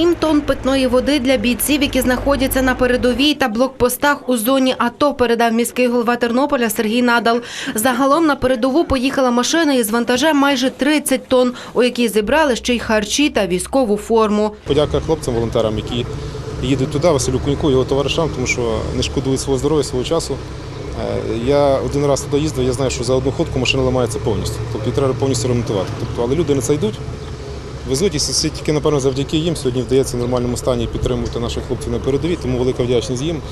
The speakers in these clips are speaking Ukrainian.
7 тонн питної води для бійців, які знаходяться на передовій та блокпостах у зоні АТО, передав міський голова Тернополя Сергій Надал. Загалом на передову поїхала машина із вантажем майже 30 тонн, у якій зібрали ще й харчі та військову форму. Подяка хлопцям, волонтерам, які їдуть туди, Василю Куньку, його товаришам, тому що не шкодують свого здоров'я, свого часу. Е, Я один раз туди їздив, я знаю, що за одну ходку машина ламається повністю. Тобто її треба повністю ремонтувати. Тобто, але люди на це йдуть, везуть і всі тільки, напевно, завдяки їм сьогодні вдається в нормальному стані підтримувати наших хлопців на передовій, тому велика вдячність їм.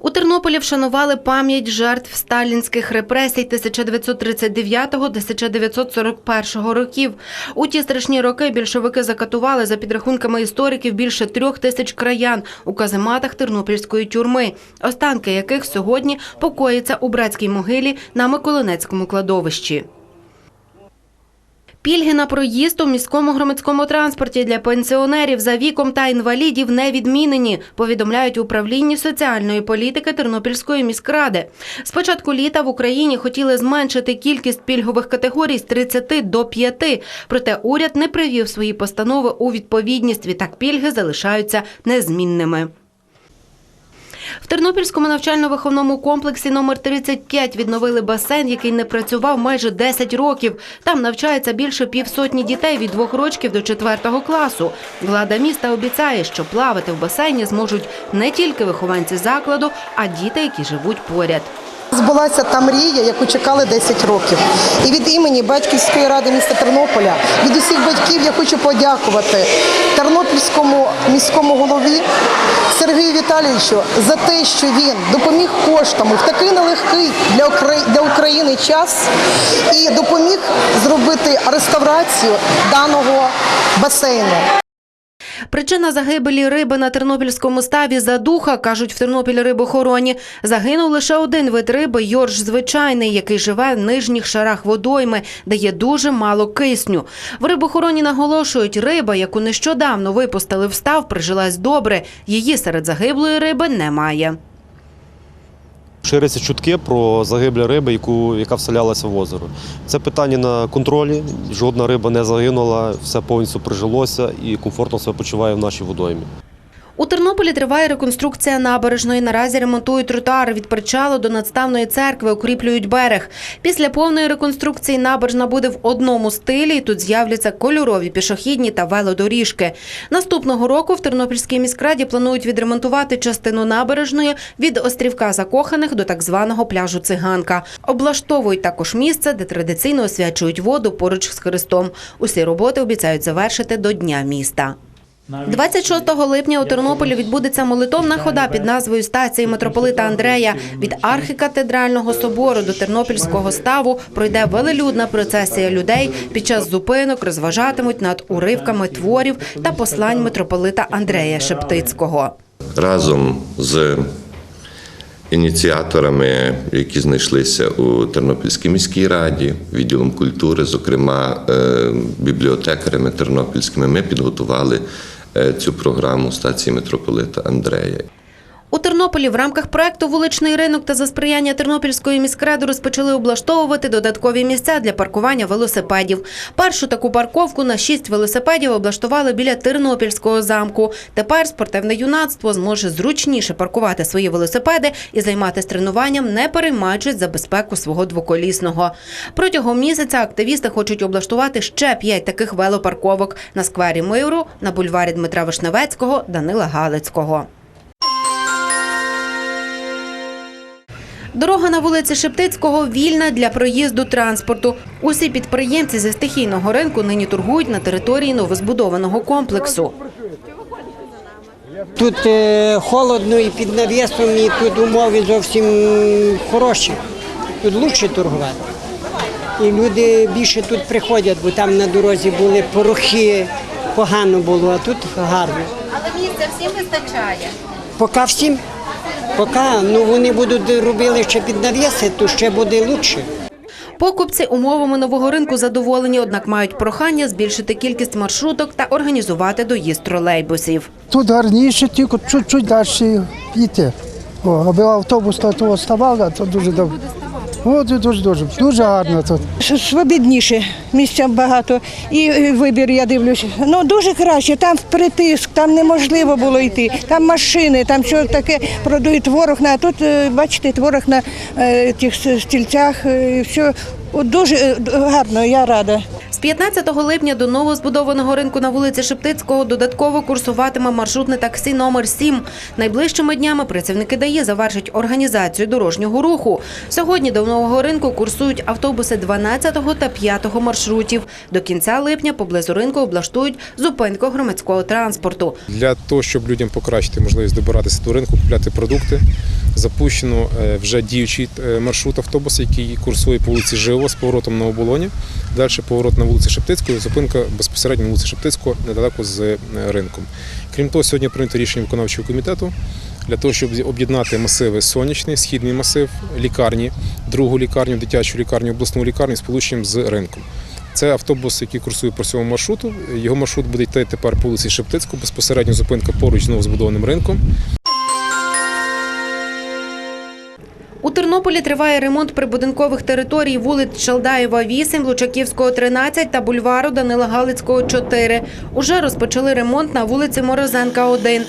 У Тернополі вшанували пам'ять жертв сталінських репресій 1939-1941 років. У ті страшні роки більшовики закатували, за підрахунками істориків, більше трьох тисяч краян у казематах тернопільської тюрми, останки яких сьогодні покоїться у братській могилі на Миколинецькому кладовищі. Пільги на проїзд у міському громадському транспорті для пенсіонерів за віком та інвалідів не відмінені, повідомляють управлінні соціальної політики Тернопільської міськради. З початку літа в Україні хотіли зменшити кількість пільгових категорій з 30 до 5, проте уряд не привів свої постанови у відповідність. Відтак пільги залишаються незмінними. В Тернопільському навчально-виховному комплексі номер 35 відновили басейн, який не працював майже 10 років. Там навчається більше півсотні дітей від двох рочків до четвертого класу. Влада міста обіцяє, що плавати в басейні зможуть не тільки вихованці закладу, а діти, які живуть поряд. Збулася та мрія, яку чекали 10 років. І від імені Батьківської ради міста Тернополя, від усіх батьків я хочу подякувати тернопільському міському голові Сергію Віталійовичу за те, що він допоміг коштами в такий нелегкий для для України час і допоміг зробити реставрацію даного басейну. Причина загибелі риби на тернопільському ставі задуха, кажуть в Тернопіль рибохороні. Загинув лише один вид риби йорш звичайний, який живе в нижніх шарах водойми, де є дуже мало кисню. В рибохороні наголошують, риба, яку нещодавно випустили в став, прижилась добре. Її серед загиблої риби немає. Ширяться чутки про загиблі риби, яку, яка вселялася в озеро. Це питання на контролі. Жодна риба не загинула, все повністю прижилося і комфортно себе почуває в нашій водоймі. У Тернополі триває реконструкція набережної. Наразі ремонтують тротуар від причалу до надставної церкви, укріплюють берег. Після повної реконструкції набережна буде в одному стилі. Тут з'являться кольорові пішохідні та велодоріжки. Наступного року в Тернопільській міськраді планують відремонтувати частину набережної від острівка закоханих до так званого пляжу Циганка. Облаштовують також місце, де традиційно освячують воду поруч з Христом. Усі роботи обіцяють завершити до Дня міста. 26 липня у Тернополі відбудеться молитовна хода під назвою стації митрополита Андрея. Від архікатедрального собору до тернопільського ставу пройде велелюдна процесія людей. Під час зупинок розважатимуть над уривками творів та послань митрополита Андрея Шептицького. разом з ініціаторами, які знайшлися у Тернопільській міській раді, відділом культури, зокрема е, бібліотекарями тернопільськими, ми підготували е, цю програму стації митрополита Андрея. У Тернополі в рамках проекту Вуличний ринок та за сприяння Тернопільської міськради розпочали облаштовувати додаткові місця для паркування велосипедів. Першу таку парковку на шість велосипедів облаштували біля Тернопільського замку. Тепер спортивне юнацтво зможе зручніше паркувати свої велосипеди і займатися тренуванням, не переймаючись за безпеку свого двоколісного. Протягом місяця активісти хочуть облаштувати ще п'ять таких велопарковок на сквері Миру, на бульварі Дмитра Вишневецького, Данила Галицького. Дорога на вулиці Шептицького вільна для проїзду транспорту. Усі підприємці зі стихійного ринку нині торгують на території новозбудованого комплексу. Тут е, холодно і під навісом, і тут умови зовсім хороші. Тут краще торгувати. І люди більше тут приходять, бо там на дорозі були порохи, погано було, а тут гарно. Але місця всім вистачає. Поки всім, поки ну, вони будуть робили ще під навіси, то ще буде краще. Покупці умовами нового ринку задоволені, однак мають прохання збільшити кількість маршруток та організувати доїзд тролейбусів. Тут гарніше, тільки чуть-чуть далі йти. О, аби автобус то того ставав, то дуже добре. О, дуже, дуже, дуже, гарно тут. Свобідніше, місця багато. І е, вибір, я дивлюся. Ну дуже краще, там притиск, там неможливо було йти. Там машини, там що таке продають творог. На, тут, е, бачите, творог на е, тих стільцях. і все. Дуже е, гарно, я рада. З 15 липня до новозбудованого ринку на вулиці Шептицького додатково курсуватиме маршрутне таксі номер 7. Найближчими днями працівники ДАІ завершать організацію дорожнього руху. Сьогодні до нового ринку курсують автобуси 12 та 5 маршрутів. До кінця липня поблизу ринку облаштують зупинку громадського транспорту. Для того, щоб людям покращити можливість добиратися до ринку, купляти продукти, запущено е, вже діючий е, маршрут автобус, який курсує по вулиці Живо з поворотом на оболоні. Далі поворот на вулиці Шептицької, зупинка безпосередньо на вулиці Шептицького, недалеко з е, ринком. Крім того, сьогодні прийнято рішення виконавчого комітету для того, щоб об'єднати масиви сонячний, східний масив, лікарні, другу лікарню, дитячу лікарню, обласну лікарню з полученням з ринком. Це автобус, який курсує по всьому маршруту. Його маршрут буде йти тепер по вулиці Шептицького, безпосередньо зупинка поруч з новозбудованим ринком. Тернополі триває ремонт прибудинкових територій вулиць Шалдаєва 8, Лучаківського 13 та бульвару Данила Галицького 4. Уже розпочали ремонт на вулиці Морозенка 1.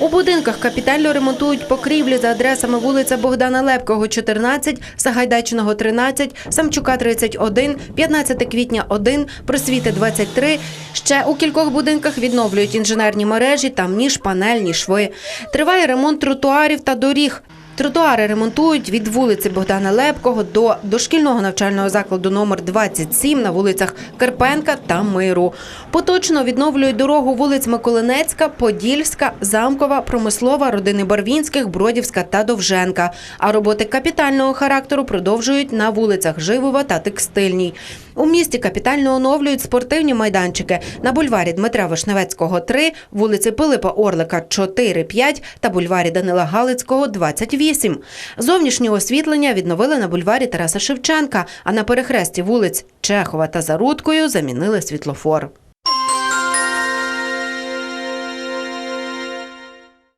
У будинках капітально ремонтують покрівлі за адресами вулиця Богдана Лепкого 14, Сагайдачного 13, Самчука 31, 15 квітня 1, Просвіти 23. Ще у кількох будинках відновлюють інженерні мережі, там ніж панельні шви. Триває ремонт тротуарів та доріг. Тротуари ремонтують від вулиці Богдана Лепкого до дошкільного навчального закладу номер 27 на вулицях Карпенка та Миру. Поточно відновлюють дорогу вулиць Миколинецька, Подільська, Замкова, Промислова, родини Барвінських, Бродівська та Довженка. А роботи капітального характеру продовжують на вулицях Живова та Текстильній. У місті капітально оновлюють спортивні майданчики на бульварі Дмитра Вишневецького 3, вулиці Пилипа Орлика 4, 5 та бульварі Данила Галицького 28. Зовнішнє освітлення відновили на бульварі Тараса Шевченка, а на перехресті вулиць Чехова та Зарудкою замінили світлофор.